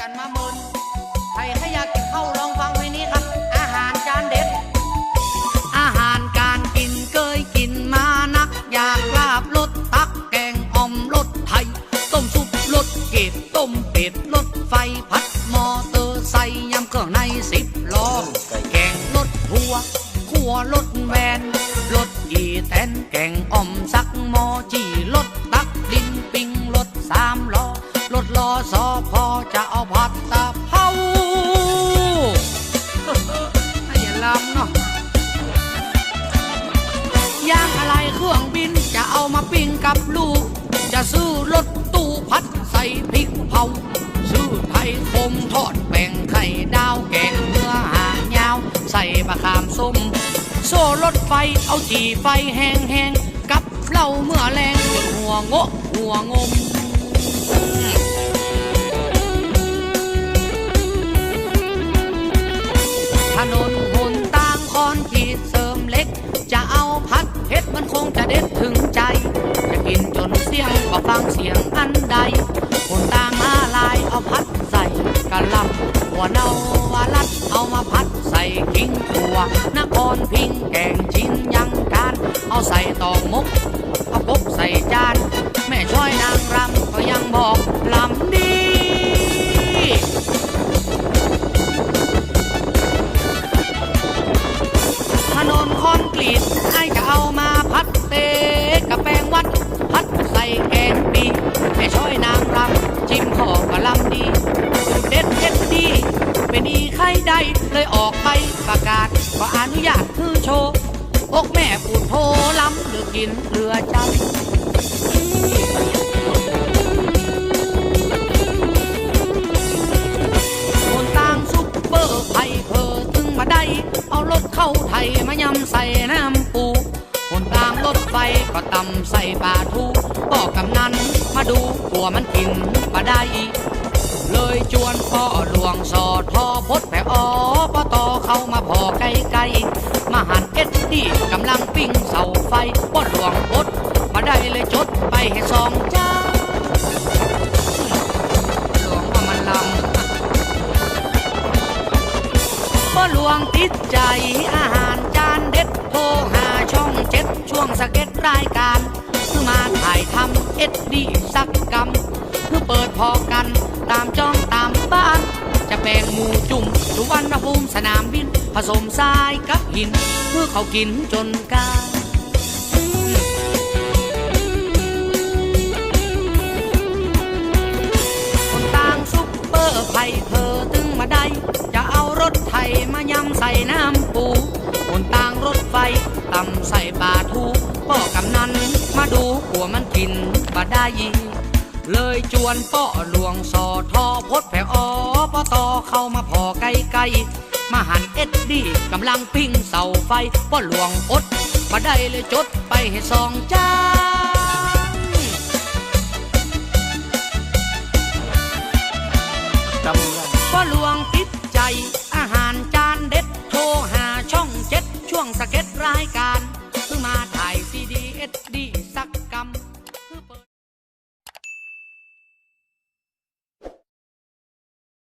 กันมาเมินใครถ้าอยากกินข้าลองฟังเพลงนี้ครับ อาหารจานเด็ด อาหารการกินเคยกินมานัก อยากลาบรสตักแกงอ่อมรสไทย ต้มซุปรสเกดต้มเป็ดรสไฟพัดมอเตอร์ไซค์ยำเครื่องในสิบล้อแกงรสทัวขัวรสแวนรสอีแตนแกงอ่อมสักมอจีรส ถล้อสอพอจะเอาผัดตะเภาให้อย่าลำเนาะย่างอะไรเครื่องบินจะเอามาปิ้งกับลูก จะซื้อรถตู้พัดใส่พริกเผา ซื้อไทยคมทอดแบ่งไข่ดาวแกงเนื้อหางยาว ใส่มะขามส้ม โซ่รถไฟเอาจีไฟแห้งๆกับเหล้าเมื่อแรงจนหัวโงะหัวงม ถนนหนตางคอนขีดเสริมเล็ก จะเอาพัดเพชรมันคงจะเด็ดถึงใจ จะกินจนเสียงก็ฟังเสียงอันใดหนตางมาลายเอาพัดใส่กะลำหัวเนาวาลัดเอามาพัดใส่กิ้งขัวนครพิงแกงชิ้นยังการ เอาใส่ตองมกเอาปก เลยออกไปประกาศขออนุญาตคือโชว์อกแม่ปูดโพล้ำหรือกินเรือใจคนต่างซุปเปอร์ไผ่เพอถึงมาได้ เอารถเข้าไทยมายำใส่น้ำปูคนต่างรถไฟก็ตำใส่ปลาทูก็กำนันมาดูกลัวมันกินมาได้เลยจวนพ่อหลวงสอดพอพดแผ่ออปตอ พอไกลไกลๆมาหันเอ็ดดี้กำลังปิ้งเสาไฟพ่อหลวงพดมาได้เลยจดไปให้สองจ้าหลวงว่ามันลำพ่อหลวงติดใจอาหารจานเด็ดโทรหาช่องเจ็ดช่วงสเก็ตรายการคือมาถ่ายทำเอ็ดดีสักกรรมคือเปิดพอกันตามจ้องตามบ้าน จะแบ่งหมูจุ่มสุวรรณภูมิสนามบิน ผสมทรายกับหินเพื่อเขากินจนกายคนต่างซุปเปอร์ไผ่เพอตึงมาได้ จะเอารถไถมายำใส่น้ำปูคนต่างรถไฟตำใส่ปลาทูพ่อกำนันมาดูกลัวมันกินบ่ได้ เลยจวนป่อหลวงสอทอพดแผงอปตอเข้ามาพอไกลไกมาหันเอ็ดดี้กำลังพิ้งเสาไฟป่อหลวงอดมาได้เลยจดไปให้สองจ้าป่อหลวงติดใจอาหารจานเด็ดโทรหาช่องเจ็ดช่วงสเก